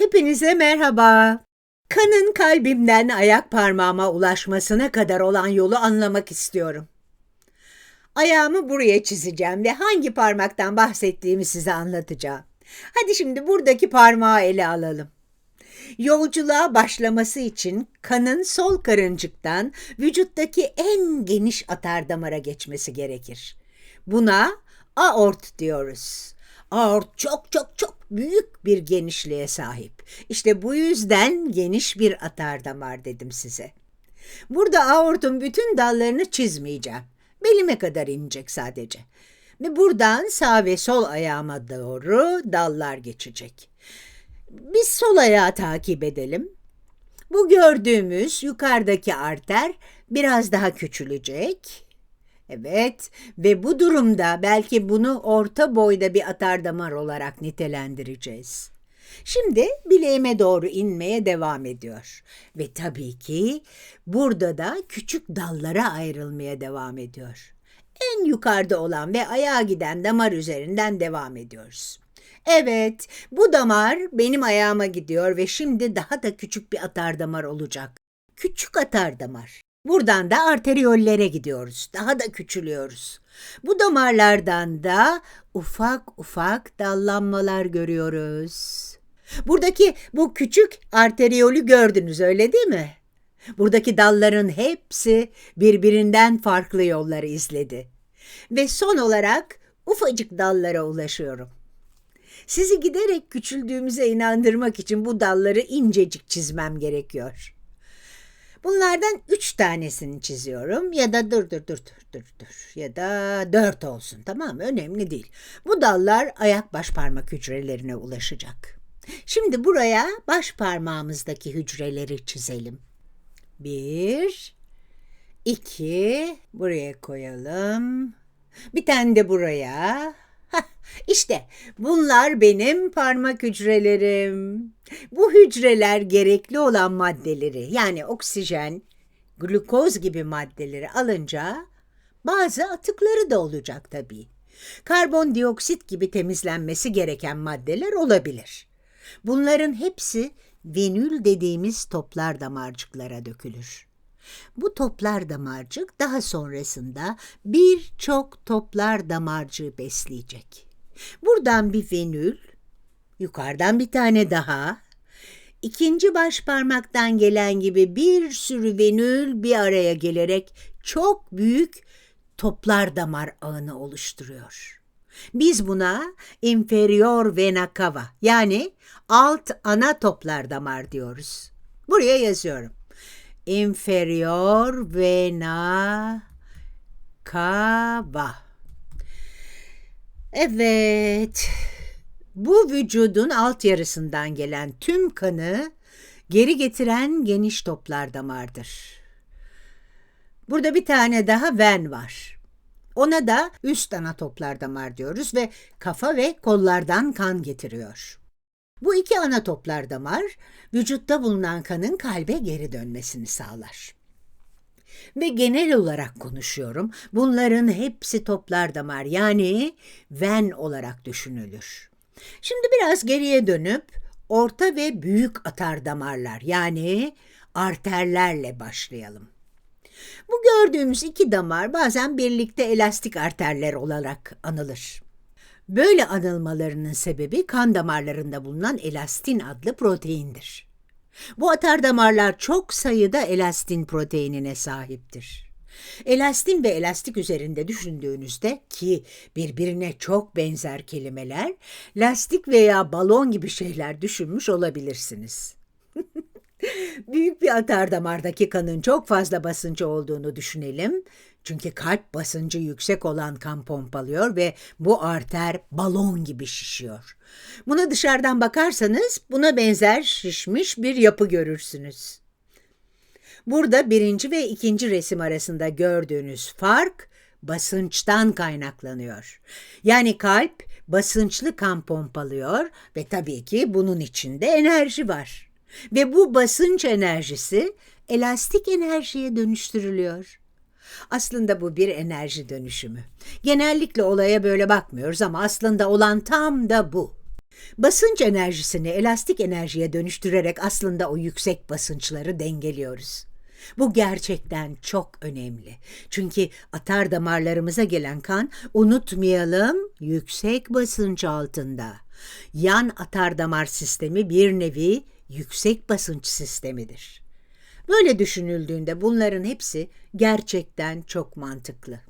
Hepinize merhaba. Kanın kalbimden ayak parmağıma ulaşmasına kadar olan yolu anlamak istiyorum. Ayağımı buraya çizeceğim ve hangi parmaktan bahsettiğimi size anlatacağım. Hadi şimdi buradaki parmağı ele alalım. Yolculuğa başlaması için kanın sol karıncıktan vücuttaki en geniş atardamara geçmesi gerekir. Buna aort diyoruz. Aort çok çok çok büyük bir genişliğe sahip. İşte bu yüzden geniş bir atardamar dedim size. Burada aortun bütün dallarını çizmeyeceğim. Belime kadar inecek sadece. Ve buradan sağ ve sol ayağıma doğru dallar geçecek. Biz sol ayağı takip edelim. Bu gördüğümüz yukarıdaki arter biraz daha küçülecek. Evet ve bu durumda belki bunu orta boyda bir atardamar olarak nitelendireceğiz. Şimdi bileğime doğru inmeye devam ediyor. Ve tabii ki burada da küçük dallara ayrılmaya devam ediyor. En yukarıda olan ve ayağa giden damar üzerinden devam ediyoruz. Evet, bu damar benim ayağıma gidiyor ve şimdi daha da küçük bir atardamar olacak. Küçük atardamar. Buradan da arteriollere gidiyoruz. Daha da küçülüyoruz. Bu damarlardan da ufak ufak dallanmalar görüyoruz. Buradaki bu küçük arteriyolü gördünüz öyle değil mi? Buradaki dalların hepsi birbirinden farklı yolları izledi. Ve son olarak ufacık dallara ulaşıyorum. Sizi giderek küçüldüğümüze inandırmak için bu dalları incecik çizmem gerekiyor. Bunlardan üç tanesini çiziyorum ya da dur dur dur dur dur dur ya da dört olsun tamam mı? Önemli değil. Bu dallar ayak baş parmak hücrelerine ulaşacak. Şimdi buraya baş parmağımızdaki hücreleri çizelim. Bir, iki, buraya koyalım. Bir tane de buraya. İşte bunlar benim parmak hücrelerim. Bu hücreler gerekli olan maddeleri yani oksijen, glukoz gibi maddeleri alınca bazı atıkları da olacak tabii. Karbondioksit gibi temizlenmesi gereken maddeler olabilir. Bunların hepsi venül dediğimiz toplar damarcıklara dökülür. Bu toplar damarcık daha sonrasında birçok toplar damarcığı besleyecek. Buradan bir venül, yukarıdan bir tane daha, ikinci baş parmaktan gelen gibi bir sürü venül bir araya gelerek çok büyük toplar damar ağını oluşturuyor. Biz buna inferior vena cava yani alt ana toplar damar diyoruz. Buraya yazıyorum inferior vena cava. Evet. Bu vücudun alt yarısından gelen tüm kanı geri getiren geniş toplar damardır. Burada bir tane daha ven var. Ona da üst ana toplar damar diyoruz ve kafa ve kollardan kan getiriyor. Bu iki ana toplar damar vücutta bulunan kanın kalbe geri dönmesini sağlar. Ve genel olarak konuşuyorum. Bunların hepsi toplar damar yani ven olarak düşünülür. Şimdi biraz geriye dönüp orta ve büyük atar damarlar yani arterlerle başlayalım. Bu gördüğümüz iki damar bazen birlikte elastik arterler olarak anılır. Böyle anılmalarının sebebi kan damarlarında bulunan elastin adlı proteindir. Bu atar damarlar çok sayıda elastin proteinine sahiptir. Elastin ve elastik üzerinde düşündüğünüzde ki birbirine çok benzer kelimeler, lastik veya balon gibi şeyler düşünmüş olabilirsiniz. Büyük bir atar damardaki kanın çok fazla basıncı olduğunu düşünelim. Çünkü kalp basıncı yüksek olan kan pompalıyor ve bu arter balon gibi şişiyor. Buna dışarıdan bakarsanız buna benzer şişmiş bir yapı görürsünüz. Burada birinci ve ikinci resim arasında gördüğünüz fark basınçtan kaynaklanıyor. Yani kalp basınçlı kan pompalıyor ve tabii ki bunun içinde enerji var. Ve bu basınç enerjisi elastik enerjiye dönüştürülüyor. Aslında bu bir enerji dönüşümü. Genellikle olaya böyle bakmıyoruz ama aslında olan tam da bu. Basınç enerjisini elastik enerjiye dönüştürerek aslında o yüksek basınçları dengeliyoruz. Bu gerçekten çok önemli. Çünkü atar damarlarımıza gelen kan unutmayalım yüksek basınç altında. Yan atar damar sistemi bir nevi yüksek basınç sistemidir. Böyle düşünüldüğünde bunların hepsi gerçekten çok mantıklı.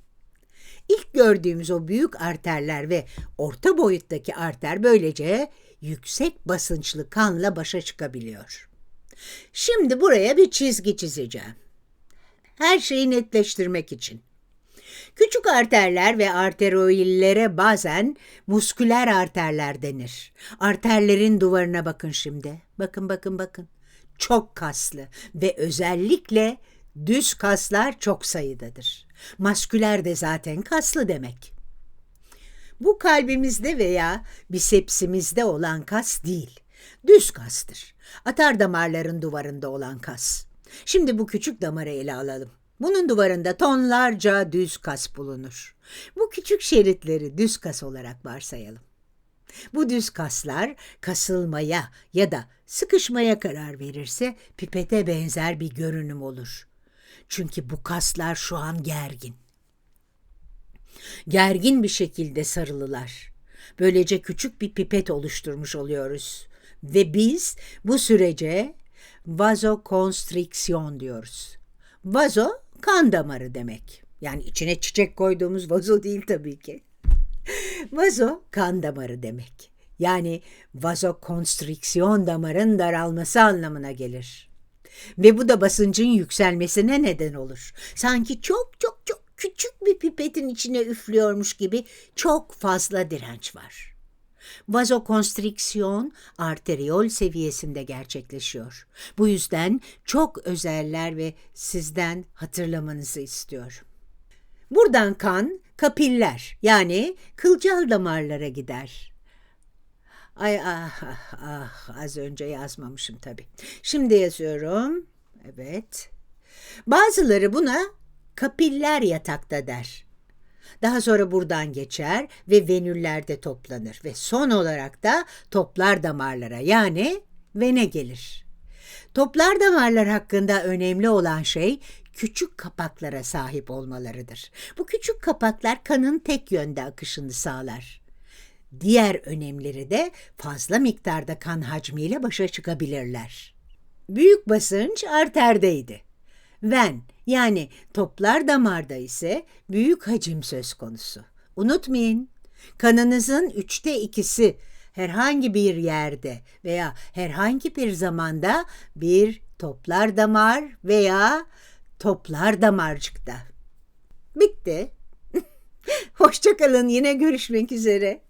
İlk gördüğümüz o büyük arterler ve orta boyuttaki arter böylece yüksek basınçlı kanla başa çıkabiliyor. Şimdi buraya bir çizgi çizeceğim. Her şeyi netleştirmek için. Küçük arterler ve arterioillere bazen musküler arterler denir. Arterlerin duvarına bakın şimdi. Bakın bakın bakın. Çok kaslı ve özellikle düz kaslar çok sayıdadır. Masküler de zaten kaslı demek. Bu kalbimizde veya bisepsimizde olan kas değil. Düz kastır. Atar damarların duvarında olan kas. Şimdi bu küçük damarı ele alalım. Bunun duvarında tonlarca düz kas bulunur. Bu küçük şeritleri düz kas olarak varsayalım. Bu düz kaslar kasılmaya ya da sıkışmaya karar verirse pipete benzer bir görünüm olur. Çünkü bu kaslar şu an gergin. Gergin bir şekilde sarılılar. Böylece küçük bir pipet oluşturmuş oluyoruz. Ve biz bu sürece vazokonstriksiyon diyoruz. Vazo kan damarı demek. Yani içine çiçek koyduğumuz vazo değil tabii ki. Vazo kan damarı demek. Yani vazokonstriksiyon damarın daralması anlamına gelir. Ve bu da basıncın yükselmesine neden olur. Sanki çok çok çok küçük bir pipetin içine üflüyormuş gibi çok fazla direnç var. Vazokonstriksiyon arteriol seviyesinde gerçekleşiyor. Bu yüzden çok özeller ve sizden hatırlamanızı istiyorum. Buradan kan kapiller yani kılcal damarlara gider. Ay ah, ah ah az önce yazmamışım tabii. Şimdi yazıyorum. Evet. Bazıları buna kapiller yatakta der. Daha sonra buradan geçer ve venüllerde toplanır ve son olarak da toplar damarlara yani vene gelir. Toplar damarlar hakkında önemli olan şey küçük kapaklara sahip olmalarıdır. Bu küçük kapaklar kanın tek yönde akışını sağlar. Diğer önemleri de fazla miktarda kan hacmiyle başa çıkabilirler. Büyük basınç arterdeydi. Ven yani toplar damarda ise büyük hacim söz konusu. Unutmayın, kanınızın üçte ikisi herhangi bir yerde veya herhangi bir zamanda bir toplar damar veya toplar damarcıkta. Bitti. Hoşçakalın yine görüşmek üzere.